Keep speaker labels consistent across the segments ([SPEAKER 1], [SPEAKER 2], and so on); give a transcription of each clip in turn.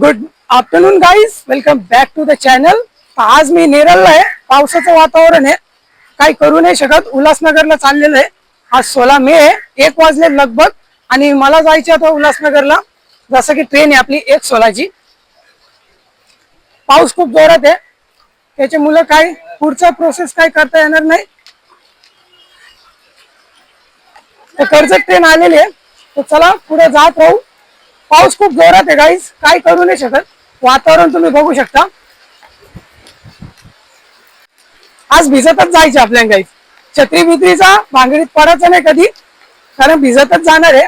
[SPEAKER 1] Good afternoon guys welcome back to the channel आज मी नेरळला आहे. पावसाचं वातावरण आहे. काही करू नाही शकत. उल्हासनगरला चाललेलं आहे. आज सोळा मे आहे. एक वाजले लगभग. आणि मला जायचं आता उल्हासनगरला. जसं की ट्रेन आहे आपली एक सोळाची. पाऊस खूप जोरात आहे. त्याचे मुलं काय पुढचा प्रोसेस काय करता येणार नाही. तर कर्जत ट्रेन आलेली आहे. तर चला पुढे जात राहू. पाऊस खूप जोरात आहे गाईस काय करू नाही शकत. वातावरण तुम्ही बघू शकता. आज भिजतच जायचे आपल्या गाईस छत्री बित्रीचा भांगडीत पडायचं नाही कधी. कारण भिजतच जाणार आहे.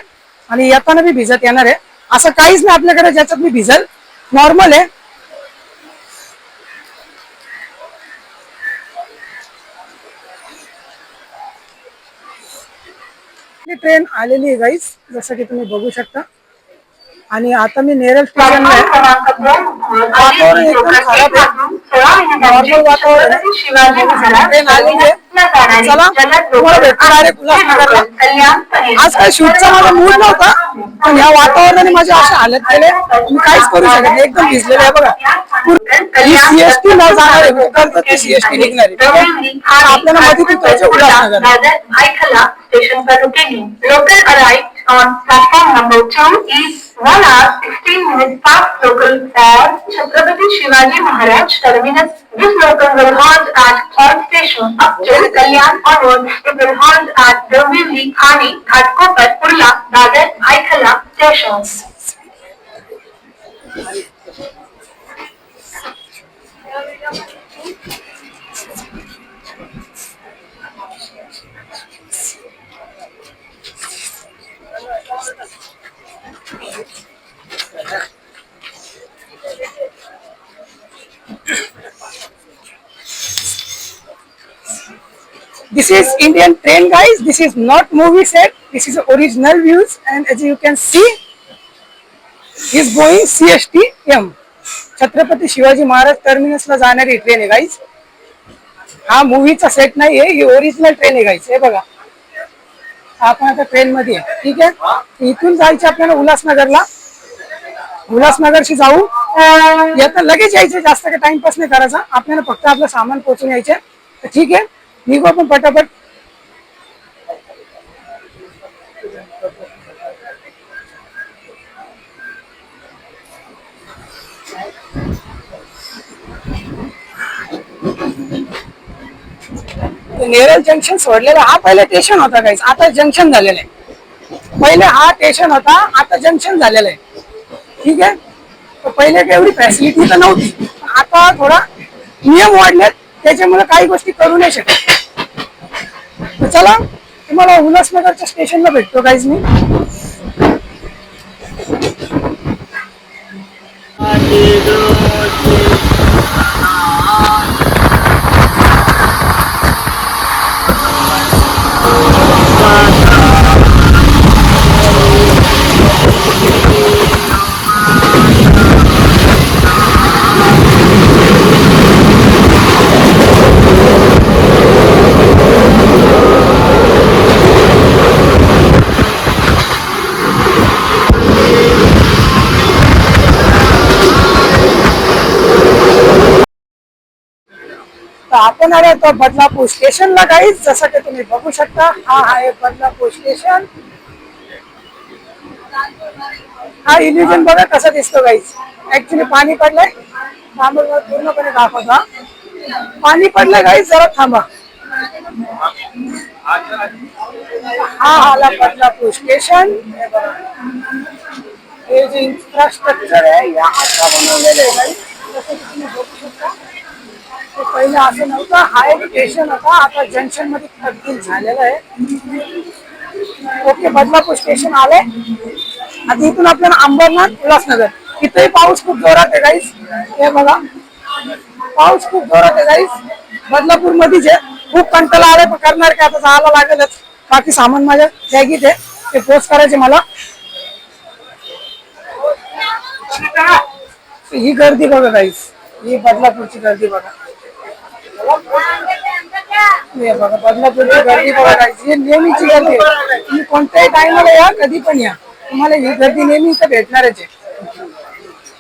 [SPEAKER 1] आणि येताना बी भिजत येणार आहे. असं काहीच नाही आपल्याकडे ज्याच्यात मी भिजल. नॉर्मल आहे. ट्रेन आलेली आहे गाईस जसं की तुम्ही बघू शकता. आणि आता मी नेरळ स्टेशनला आहे. वातावरण एकदम खराब आहे. नॉर्मल वातावरण आहे. ट्रेन आलेली आहे. चला तुम्हाला भेटतो डायरेक्ट उल्हासनगरला आज काही शूटचा माझा मूड नव्हता पण या वातावरणाने माझे असे हालत केले. मी काहीच करू शकत एकदम भिजलेले आहे बघा. ही सीएसटी न जाणार आहे. भोकर ती सीएसटी निघणार आहे? तर आपल्याला मध्ये तिथं Ulhasnagar.
[SPEAKER 2] Local arrived on platform number two is one hour sixteen minutes past local at Chhatrapati Shivaji Maharaj terminus. This local will halt at all station up to Kalyan onwards. It will halt at Dombivli, Thane, Ghatkopar, Kurla, Dadar, Aikala stations.
[SPEAKER 1] This is Indian train, guys. This is not movie set. This is original views, and as you can see, is going CST-M. Chhatrapati Shivaji Maharaj टर्मिनसला जाणारी train आहे guys हा मूवीचा set नाही आहे ही original train आहे guys हे बघा. आपण आता ट्रेन मध्ये ठीक आहे? इथून जायचं आपल्याला उल्हासनगरला. उल्हासनगरशी जाऊ. येतं लगेच यायचं. जास्त काही टाइमपास नाही करायचा. आपल्याला फक्त आपलं सामान पोहोचून यायचे ठीक आहे. निघू आपण पटापट. नेरल नेरळ जंक्शन सोडलेलं हा पहिले स्टेशन होता काहीच आता जंक्शन झालेलं आहे. पहिले हा स्टेशन होता आता जंक्शन झालेलं आहे. ठीक आहे? तर पहिले काही एवढी फॅसिलिटी तर नव्हती. आता थोडा नियम वाढलेत. त्याच्यामुळे काही गोष्टी करू नाही शकत. तर चला तुम्हाला उल्हासनगरच्या स्टेशनला भेटतो काहीच मी. तर आपण आलो तो बदलापूर स्टेशनला काहीच जसं की तुम्ही बघू शकता हा आहे बदलापूर स्टेशन. हा इल्युजन बघा कसा दिसतो गाईच ऍक्च्युली पाणी पडलंय. थांबा पूर्णपणे दाखवता पाणी पडलंय गाईच जरा थांबा. हा आला बदलापूर स्टेशन. हे जे इन्फ्रास्ट्रक्चर आहे या आता बनवलेलं आहे गाईज जसं की तुम्ही बघू शकता. ते पहिले असं नव्हतं. हा एक स्टेशन होता. आता जंक्शनमध्ये तब्दील झालेलं आहे. ओके बदलापूर स्टेशन आले. आता इथून आपल्याला अंबरनाथ उल्हासनगर. इथेही पाऊस खूप जोरात आहे गाईस हे बघा. पाऊस खूप जोरात आहे गाईस बदलापूर मध्येच आहे खूप कंटाळा आलाय पण करणार काय? आता जायला लागेलच. बाकी सामान माझ्या बॅगीत आहे. ते पोस्ट करायचे मला. ही गर्दी बघा गाईस ही बदलापूरची गर्दी बघा. हे बघा बदलापूरची गर्दी बघा ही नेहमीची गर्दी आहे. तुम्ही कोणत्याही टायमाला या कधी पण या. तुम्हाला ही गर्दी नेहमी इथं भेटणारच आहे.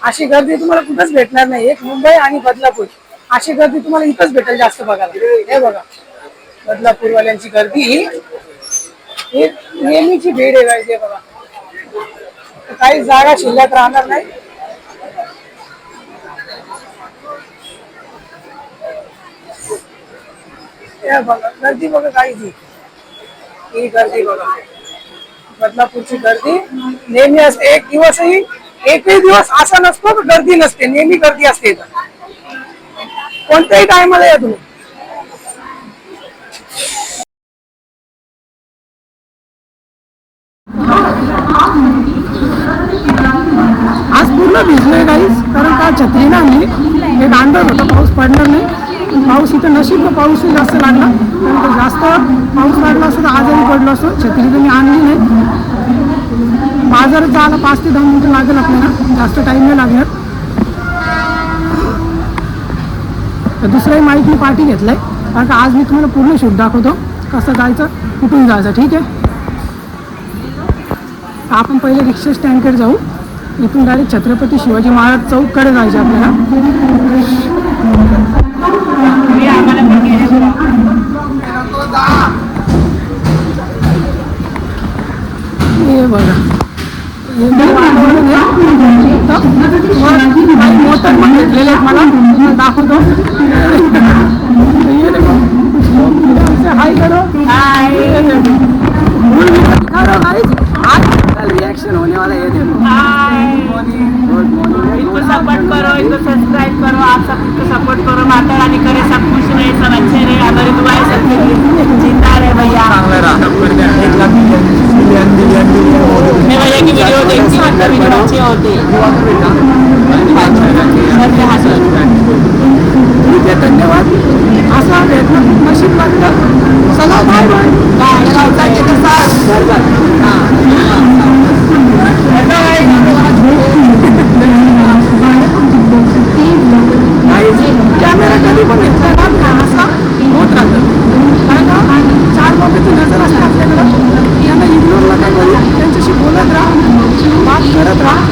[SPEAKER 1] अशी गर्दी तुम्हाला कुठंच भेटणार नाही. एक मुंबई आणि बदलापूर. अशी गर्दी तुम्हाला इथंच भेटेल जास्त बघायला. हे बघा. बदलापूरवाल्यांची गर्दी. ही नेहमीची भेट आहे बघा. काही जागा शिल्लक राहणार नाही. बघा गर्दी बघा काही ती ही गर्दी बघा. बदलापूरची गर्दी नेहमी असते. एक दिवसही एकही दिवस असा नसतो गर्दी नसते. नेहमी गर्दी असते कोणत्याही टायमाला या तुम्ही आज पूर्ण भिजलोय काहीच कारण का छत्री ना मी एक अंदाज होता पाऊस पडणार नाही पाऊस इथं नशीब पाऊसही जास्त लागला कारण का जास्त पाऊस लागला असतो तर असं छत्री तुम्ही आणली नाही बाजारात जायला पाच ते दहा मिनिटं लागेल आपल्याला. जास्त टाईम नाही लागणार. तर दुसराही माईक मी पाठी घेतलाय. कारण का आज मी तुम्हाला पूर्ण शूट दाखवतो. कसं जायचं कुठून जायचं ठीक आहे? आपण पहिले रिक्षा स्टँडकडे जाऊ. इथून डायरेक्ट छत्रपती शिवाजी महाराज चौककडे जायचे आपल्याला. हे बघा. मोटर पण घेतलेले मला. दाखवतो. हाय करो. आज रिएक्शन होने वाला है
[SPEAKER 3] इनको सपोर्ट करो इनको सब्सक्राइब करो आप सब सपोर्ट करो. माता रानी करे सब खुश रहे सब अच्छे रहे हमारी दुआएं लिए जिंदा रहे भैया. घर
[SPEAKER 1] ठीक आहे धन्यवाद। असा नशीब लागतं चला बाय बाय कॅमेरा कधी पण असा होत राहतं कारण का चार लोकांची नज़र असते आपल्याकडं यांना इग्नोर नका करू त्यांच्याशी बोलत राहा। बात करत राहा.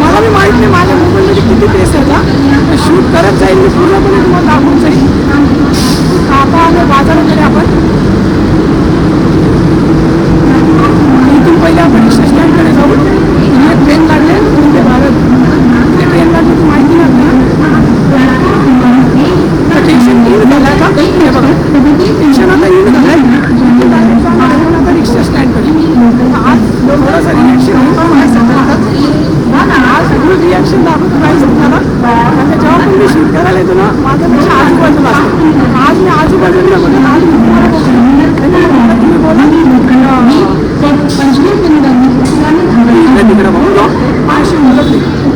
[SPEAKER 1] मला मी माहीत नाही माझ्या मोबाईलमध्ये किती पेस आहे शूट करत जाईल मी पूर्णपणे तुम्हाला दाखवून जाईल आता आलो बाजारामध्ये आपण इथून पहिले आपण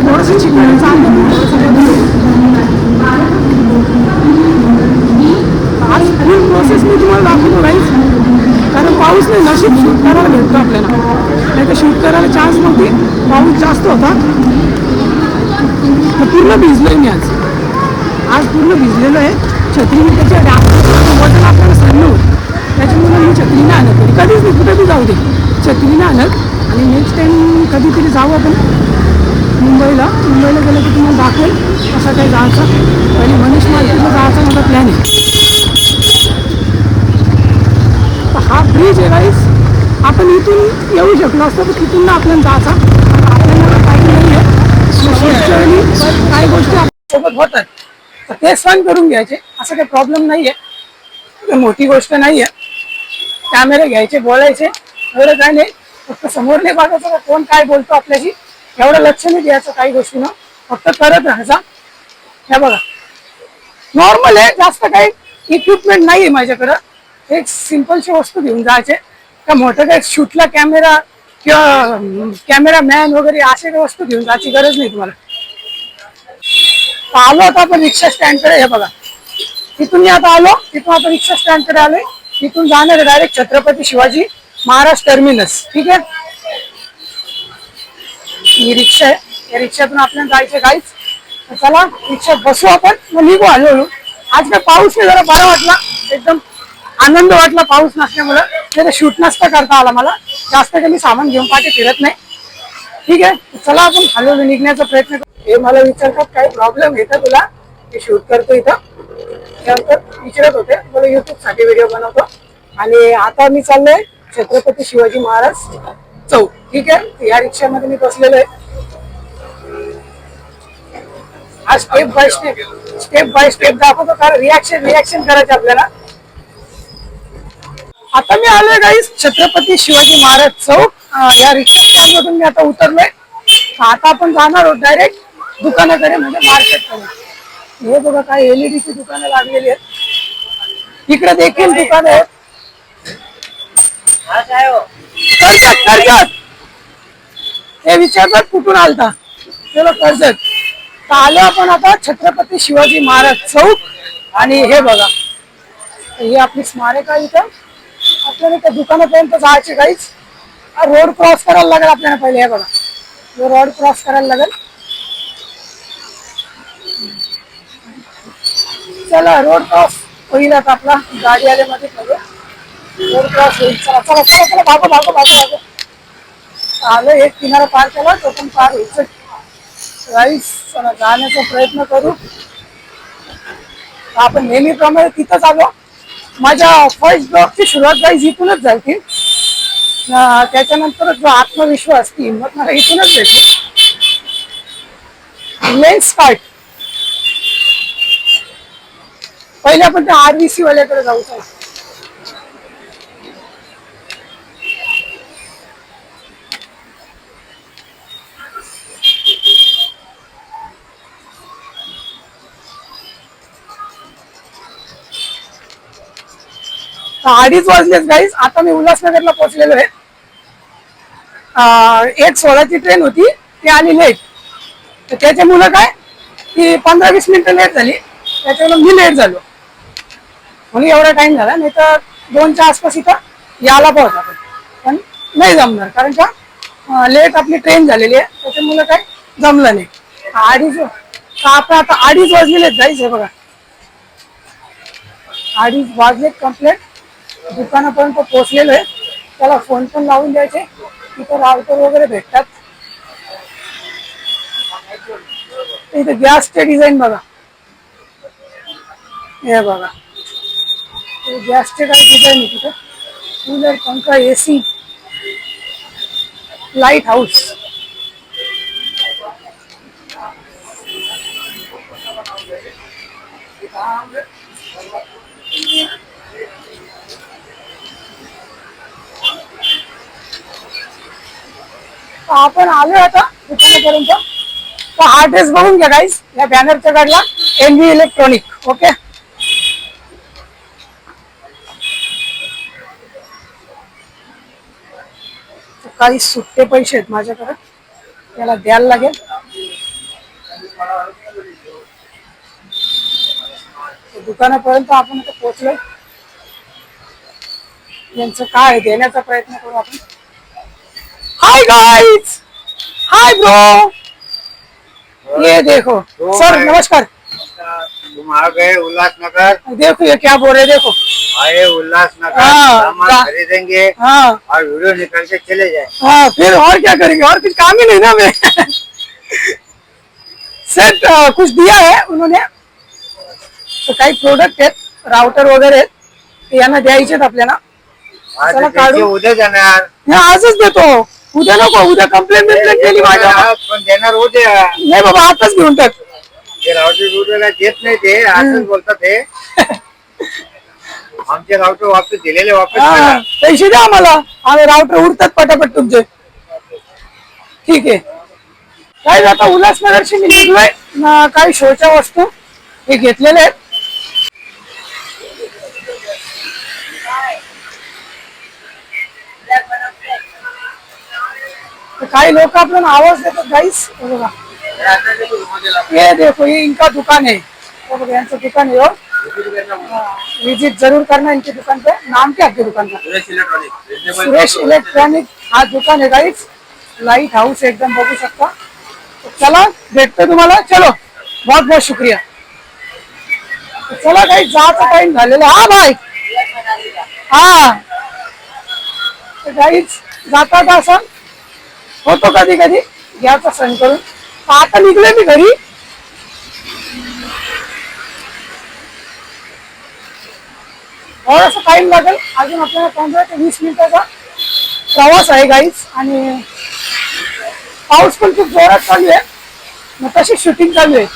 [SPEAKER 1] थोडंसं शिकवायचं आहे. आज फुल प्रोसेस मी तुम्हाला दाखवतो राहीच कारण पाऊस नाही नशीब शूट करायला भेटतो आपल्याला. नाही तर शूट करायला चान्स नव्हती. पाऊस जास्त होता. तर पूर्ण भिजलोय मी आज. आज पूर्ण भिजलेलो आहे. छत्री मी त्याच्या वजन आपल्याला सहन होत. त्याच्यामुळे मी छत्री आणत कधीच नाही कुठे बी जाऊ दे. छत्रीने आणत. आणि नेक्स्ट टाईम कधीतरी जाऊ आपण. मुंबईला. मुंबईला गेलं की तुम्हाला दाखवेल कसा काय जायचं. आणि मनीष मार्केटला जायचा माझा प्लॅन आहे. हा ब्रिज आहे गाईस आपण इथून येऊ शकलो असतो तर तिथून ना आपल्याला जायचा. आपल्याला काही नाही आहे. काही गोष्टी सोबत होतात तर ते सण करून घ्यायचे. असं काही प्रॉब्लेम नाही आहे मोठी गोष्ट नाही आहे कॅमेरे घ्यायचे बोलायचे. एवढं काय नाही. फक्त समोर नाही बघायचं कोण काय बोलतो आपल्याशी एवढं लक्ष नाही द्यायचं काही गोष्टीनं. फक्त करत राहायचा हे बघा. नॉर्मल आहे जास्त काही इक्विपमेंट नाही आहे माझ्याकडं. एक सिम्पलची वस्तू घेऊन जायचे. का मोठं काही शूटला कॅमेरा किंवा कॅमेरा मॅन वगैरे असे काही वस्तू घेऊन जायची गरज नाही तुम्हाला. आलो आता आपण रिक्षा स्टँडकडे हे बघा. तिथून मी आता आलो तिथून आता रिक्षा स्टँडकडे आलोय. तिथून जाणार डायरेक्ट छत्रपती शिवाजी महाराज टर्मिनस ठीक आहे? ही रिक्षा आहे. या रिक्षातून आपल्याला जायचं काहीच. चला रिक्षा बसू आपण. मग निघू हळूहळू. आज काय पाऊस नाही जरा बरा वाटला. एकदम आनंद वाटला पाऊस नसल्यामुळं. नाही तर शूट नसता करता आला मला. जास्त काही मी सामान घेऊन पाठी फिरत नाही. ठीक आहे? चला आपण हळूहळू निघण्याचा प्रयत्न करू. हे मला विचारतात काही प्रॉब्लेम येतात तुला? ते शूट करतो इथं. त्यानंतर विचारत होते. मला युट्यूबसाठी व्हिडिओ बनवतो. आणि आता मी चाललोय छत्रपती शिवाजी महाराज चौक ठीक आहे? या रिक्षामध्ये मी बसलेलो आहे. हा step by step step by step दाखवतो. कारण रिॲक्शन रिॲक्शन करायचं आपल्याला. आता मी आलोय गाईस छत्रपती शिवाजी महाराज चौक. या रिक्षा स्टँड मधून मी आता उतरलोय. आता आपण जाणार आहोत डायरेक्ट दुकानाकडे म्हणजे मार्केटकडे हे बघा काय एलईडी ची दुकानं लागलेली आहेत. इकडे देखील दुकान आहेत. कर्जत कर्जत. हे विचारतात कुठून आलता? चलो कर्जत. तर आलो आपण आता छत्रपती शिवाजी महाराज चौक आणि हे बघा. ही आपली स्मारक आहे इथं. आपल्याला त्या दुकानापर्यंत जायचे काहीच. रोड क्रॉस करायला लागेल आपल्याला पहिले हे बघा. रोड क्रॉस करायला लागेल. चला रोड क्रॉस होईल आता आपला. गाडी आल्यामध्ये पहिले क्रॉस होईल चला चला चला चला भागो भागो भागो भागो. आलो एक किनारा पार केला तो पण पार होईल राईस चला जाण्याचा प्रयत्न करू. आपण नेहमीप्रमाणे तिथंच आलो माझ्या फर्स्ट ब्लॉगची सुरुवात जाईल इथूनच झाली त्याच्यानंतर जो आत्मविश्वास ती हिंमत मला इथूनच भेटली. लेन्स स्टार्ट पहिले आपण त्या आरबीसी वाल्याकडे जाऊ शकतो अडीच वाजलेच गाईज आता मी उल्हासनगरला पोहोचलेलो आहे. एक सोळाची ट्रेन होती ती आली लेट तर त्याच्यामुळं काय? ती पंधरा वीस मिनिटं लेट झाली. त्याच्यामुळे मी लेट झालो. म्हणून एवढा टाइम झाला. नाही तर दोनच्या आसपास इथं यायला पाहत आपण पण नाही जमणार. कारण का लेट आपली ट्रेन झालेली आहे. त्याच्यामुळं काय? जमलं नाही. अडीच आपण आता आता अडीच वाजलेले जायचं बघा. अडीच वाजले कम्प्लेट दुकानापर्यंत पोहोचलेलो आहे. त्याला फोन पण लावून द्यायचे. तिथं रावटर वगैरे भेटतात. इथे गॅसचे डिझाईन बघा. हे बघा. गॅसचे काय डिझाईन आहे तिथं? कूलर पंखा एसी लाइट हाऊस आपण आलोय आता दुकानापर्यंत तर हा ड्रेस बघून घ्या गाईस या बॅनरच्या गाडीला एन इलेक्ट्रॉनिक ओके काही सुट्टे पैसे आहेत माझ्याकडे. त्याला द्यायला लागेल. तर दुकानापर्यंत आपण आता पोहोचलोय. यांचं काय देण्याचा प्रयत्न करू आपण. हाय गाइस हाय ब्रो ये देखो। सर नमस्कार.
[SPEAKER 4] तुम आ गए उल्लासनगर?
[SPEAKER 1] देखो ये क्या बोल रहे देखो।
[SPEAKER 4] आए उल्लासनगर
[SPEAKER 1] हाँ,
[SPEAKER 4] सामान खरीदेंगे
[SPEAKER 1] हाँ।
[SPEAKER 4] और वीडियो निकल के चले जाए
[SPEAKER 1] हाँ फिर और क्या करेंगे? और कुछ काम ही नहीं ना हमें। सेट अं, कुछ दिया है उन्होंने। तो काही प्रोडक्ट आहेत राउटर वगैरे आहेत ते यांना द्यायचे आहेत आपल्याला
[SPEAKER 4] आज
[SPEAKER 1] चला काढू.
[SPEAKER 4] उद्या जाणार
[SPEAKER 1] हे आजच देतो उद्या नको उद्या कंप्लेंट बिम्प्लेंट केली माझ्या.
[SPEAKER 4] पण देणार उद्या.
[SPEAKER 1] नाही बाबा आताच घेऊन टाक.
[SPEAKER 4] ते रावटे देत नाही ते असंच बोलतात ते. आमचे रावटे वापस दिलेले वापस
[SPEAKER 1] हा
[SPEAKER 4] करा.
[SPEAKER 1] पैसे द्या आम्हाला. आम्ही राउटर उरतात पटापट तुमचे. ठीक आहे. काय आता उल्हासनगरशी मी निघलोय. न काही शोच्या वस्तू हे घेतलेले आहेत. काही लोक आपल्याला आवाज देतात गाईस बघा. ये देखो ये इनका दुकान है बघा, यांचं दुकान आहे हो. विजिट जरूर करना इनकी दुकान पे. नाम क्या है आपकी दुकान का? सुरेश इलेक्ट्रॉनिक. हा दुकान आहे गाईच लाइट हाऊस एकदम बघू शकता. चला भेटतो तुम्हाला. चलो बहुत बहुत शुक्रिया. चला काही जायचा टाइम झालेला हा भाई हा. गाईच जातात असं होतो कधी कधी? घ्यायचा सण करून आता निघले मी घरी. थोडासा टाइम लागेल. अजून आपल्याला पंधरा ते वीस मिनिटाचा प्रवास आहे गाईच आणि पाऊस पण खूप जोरात चालू आहे. मग तशी शूटिंग चालू आहे.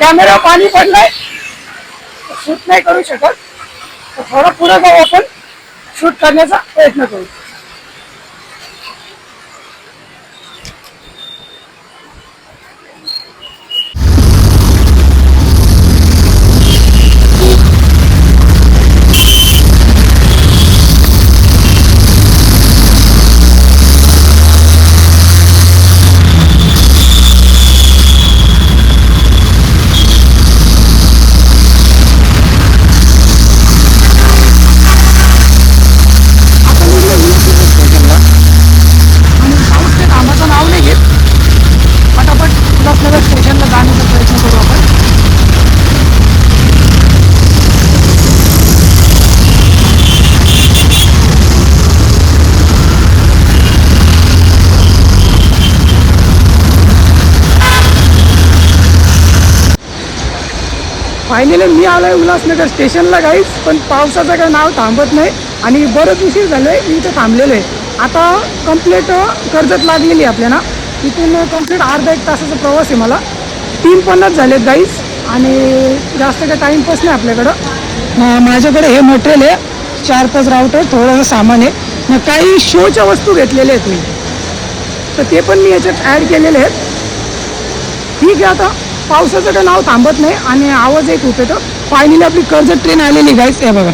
[SPEAKER 1] कॅमेरा पाणी पडलाय. शूट नाही करू शकत. तर थोडा पुढे जाऊ आपण. शूट करण्याचा प्रयत्न करू. फायनली मी आलोय उल्हासनगर स्टेशनला गाईच पण पावसाचं काही नाव थांबत नाही आणि बरंच उशीर झालंय मी इथं थांबलेलो आहे. आता कंप्लीट कर्जत लागलेली आहे आपल्याला. इथून कंप्लीट अर्धा एक तासाचा प्रवास आहे मला. तीन पन्नास झालेत गाईस आणि जास्त काही टाईमपास नाही आपल्याकडं. माझ्याकडे हे मटेरियल आहे. चार पाच राऊटर थोडंसं सामान आहे. मग काही शोच्या वस्तू घेतलेल्या आहेत मी. तर ते पण मी याच्यात ॲड केलेले आहेत. ठीक आहे आता. पावसाचं काही नाव थांबत नाही आणि आवाज एक होते तर फायनली आपली कर्जत ट्रेन आलेली गाईस या बघा.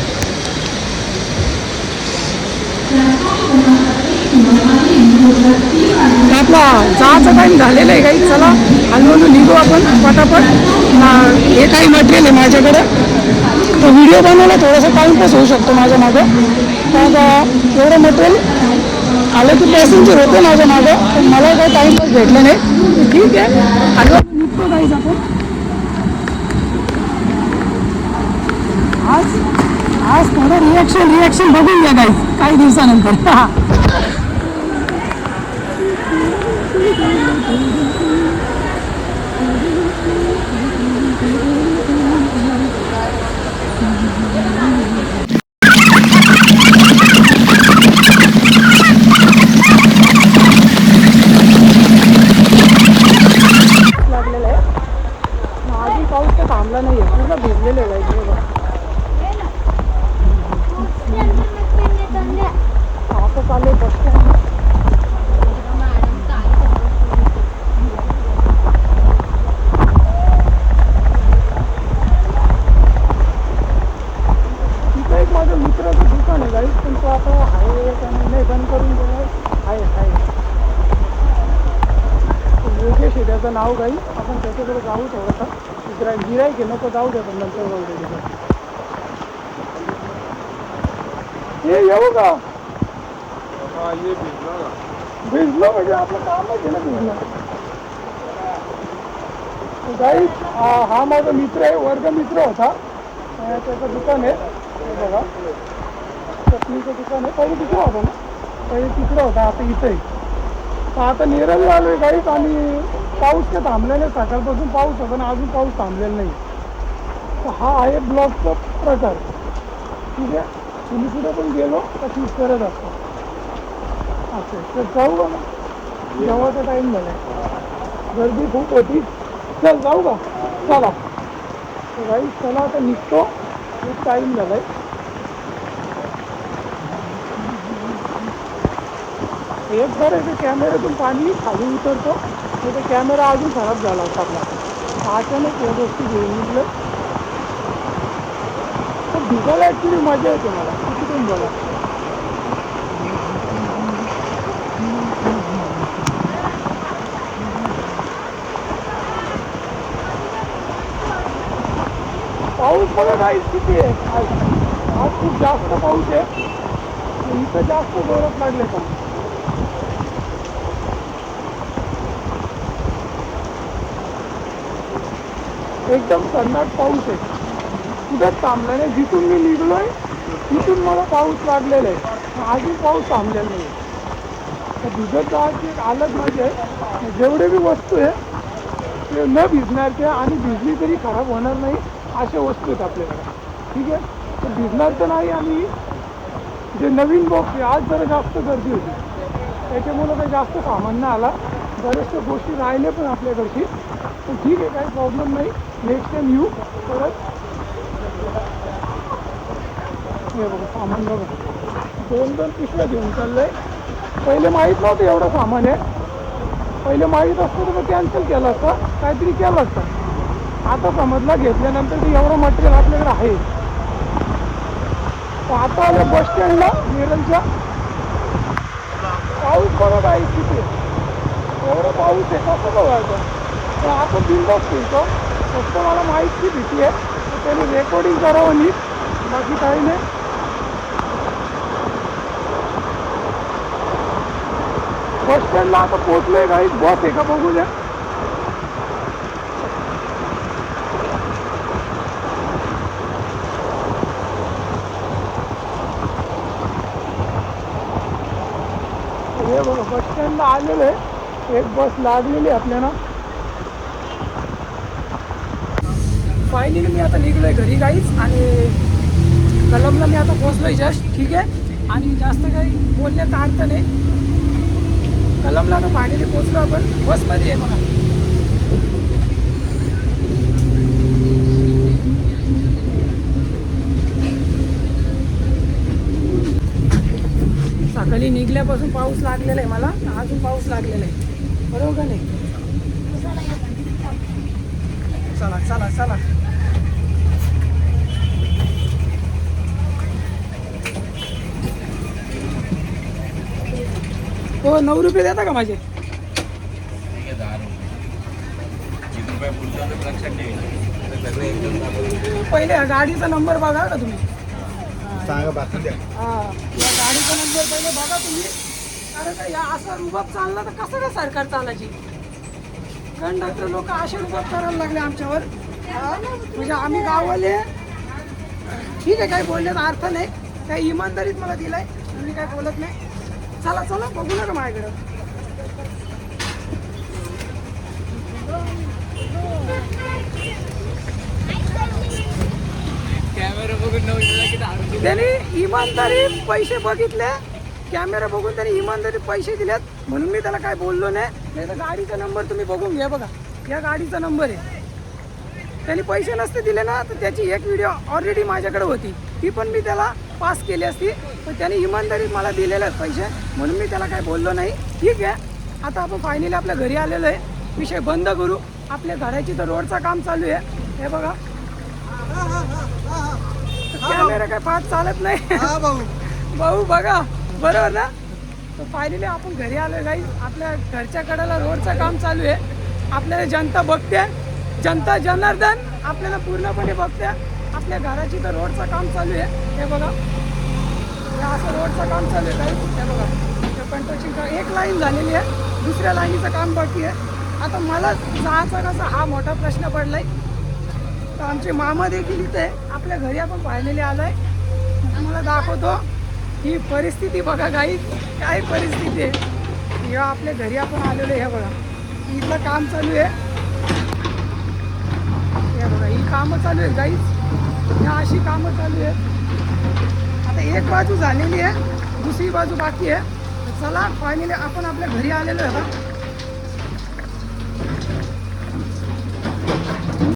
[SPEAKER 1] आपला जायचा टाईम झालेला आहे गाईस चला हळूहळू निघू आपण पटापट. हे काही मटेरियल आहे माझ्याकडे. तर व्हिडिओ बनवायला थोडासा टाईमपास होऊ शकतो माझ्या मागं. मग एवढं मटेरियल आलं की पॅसेंजर होते माझ्या मागं. पण मला काही टाईमपास भेटलं नाही. ठीक आहे. हळूहळू निघतो गाईज आपण आज आज थोडं रिॲक्शन रिॲक्शन बघून घ्या काही दिवसानंतर लागलेलं आहे अजून पाऊस तर थांबला नाही आहे पूर्ण भिजलेलं आहे गाईज बघा आता चालू आहे बस स्टँड तिथं एक माझं मित्राचं दुकान आहे गाईज पण तो आता आहे त्याने नाही बंद करून गेलं आहे आहे योगेश आहे त्याचं नाव गाई आपण त्याच्याकडे जाऊ थोडंसं गिरा गिराईक आहे नको जाऊ द्या पण नंतर जाऊ दे तिथं. हे येऊ का भिजलो म्हणजे आपलं कामच आहे ना गाई हा माझा मित्र आहे वर्ग मित्र होता. अं, त्याचं दुकान आहे. हे बघा. चटणीचं दुकान आहे. पहिले तिकडं होतं ना? पहिले तिकडं होता आता इथं आहे. तर आता नेरळला आलोय गाईत. आणि पाऊस काय थांबलेला नाही. सकाळपासून पाऊस होता आणि अजून पाऊस थांबलेला नाही. तर हा आहे ब्लॉकचा प्रकार. ठीक आहे? तुम्ही कुठे पण गेलो तर शूट करत असतो. असं तर जाऊ का ना. जेव्हाचा टाईम झालाय गर्दी खूप होती. चल जाऊ का? चला. तर गाई चला आता निघतो. खूप टाईम झालाय. एक बरं आहे कॅमेऱ्यातून पाणी खाली उतरतो. तर ते कॅमेरा अजून खराब झाला होता आपला. अचानक या गोष्टी घेऊन निघलं. तर भिजायला ॲक्च्युली मजा येते मला. किती पण बोला. पाऊस बघा नाही किती आहे? आज आज खूप जास्त पाऊस आहे. इथं जास्त जोरात लागले पाऊस एकदम कर्नाट पाऊस आहे. कुठं थांबलं नाही जिथून मी निघलोय तिथून मला पाऊस लागलेला आहे. आजही पाऊस थांबलेला नाही. तर भिजत जायची एक हालत माझी आहे म्हणजे जेवढे बी वस्तू आहे ते न भिजणारच्या आणि भिजली तरी खराब होणार नाही अशा वस्तू आहेत आपल्याकडे. ठीक आहे? तर भिजणार तर नाही आणि जे नवीन बॉक्स आहे आज जरा जास्त गर्दी होती. त्याच्यामुळं काही जास्त सामान नाही आला. बऱ्याचशा गोष्टी राहिल्या पण आपल्याकडची. पण ठीक आहे काही प्रॉब्लेम नाही. नेक्स्ट टाईम येऊ परत. हे बघा सामान बघा. दोन दोन पिशव्या घेऊन चाललंय. पहिले माहीत नव्हतं एवढं सामान आहे. पहिले माहीत असतं तर कॅन्सल केलं असतं. काहीतरी केलं असतं. आता समजला घेतल्यानंतर ते एवढं मटेरियल आपल्याकडे आहे. तर आता आलं बस स्टँडला नेरलच्या. पाऊस बघा आहे तिथे. एवढं पाऊस आहे कसं बघायचं? तर आपण बिंदास फिरतो. फक्त मला माहिती भीती आहे. तर त्यांनी रेकॉर्डिंग करावं नीट. बाकी काही नाही. हो बस स्टँडला आता पोहोचलोय काही बस आहे का बघू द्या हे बघा बस स्टँडला आलेलो आहे एक बस लागलेली आहे आपल्याला फायनली मी आता निघलोय घरी काहीच आणि कलमला मी आता पोहोचलोय जस्ट ठीक आहे आणि जास्त काही बोलण्यात अर्थ नाही। कलमला तर पाणी पोचलो आपण. बसमध्ये आहे बघा सकाळी निघल्यापासून पाऊस लागलेला आहे मला. अजून पाऊस लागलेला आहे. बरोबर का नाही? चला चला चला. हो नऊ रुपये देता का माझे? पहिले गाडीचा नंबर बघा का तुम्ही.
[SPEAKER 4] सांगा बाकी द्या.
[SPEAKER 1] हा या गाडीचा नंबर पहिले बघा तुम्ही. कारण का या असा रुबाब चालला तर कसं काय सरकार चालायची? कंडक्टर लोक असे रुबाब करायला लागले आमच्यावर? म्हणजे आम्ही गाववाले. ठीक आहे काही बोलण्याचा अर्थ नाही. काही इमानदारीत मला दिलाय. मी काय बोलत नाही. चला चला बघू नका माझ्याकडं. त्यांनी इमानदारी पैसे बघितले. कॅमेरा बघून त्यांनी इमानदारी पैसे दिलेत. म्हणून मी त्याला काय बोललो नाही. नाही तर गाडीचा नंबर तुम्ही बघून घ्या बघा. या गाडीचा नंबर आहे. त्यांनी पैसे नसते दिले ना तर त्याची एक व्हिडिओ ऑलरेडी माझ्याकडे होती. ती पण मी त्याला पास केली असती. पण त्याने इमानदारीत मला दिलेले आहेत पैसे म्हणून मी त्याला काय बोललो नाही. ठीक आहे. आता आपण फायनली आपल्या घरी आलेलो आहे. विषय बंद करू. आपल्या घराची तर रोडचं काम चालू आहे. हे बघा. कॅमेरा काय पाच चालत नाही. भाऊ. बघा. बरोबर ना? तर फायनली आपण घरी आलोय काही आपल्या घरच्या कडेला रोडचं काम चालू आहे. आपल्याला जनता बघते. जनता जनार्दन आपल्याला पूर्णपणे बघते. आपल्या घराची तर रोडचं काम चालू आहे. हे बघा. असं रोडचं काम चालू आहे. हे बघा हे कंस्ट्रक्शन एक लाईन झालेली आहे दुसऱ्या लाईनीचं काम बाकी आहे. आता मला जायचा कसा हा मोठा प्रश्न पडला आहे तर आमचे मामा देखील इथे आपल्या घरी आपण पाहिलेले आलाय. मला दाखवतो. ही परिस्थिती बघा काही काय परिस्थिती आहे. हे आपल्या घरी आपण आलेलो आहे हे बघा. इथलं काम चालू आहे. हे बघा ही कामं चालू आहेत गाईच ह्या अशी कामं चालू आहेत. एक बाजू झालेली आहे दुसरी बाजू बाकी आहे. चला फायनली आपण आपल्या घरी आलेलो आहे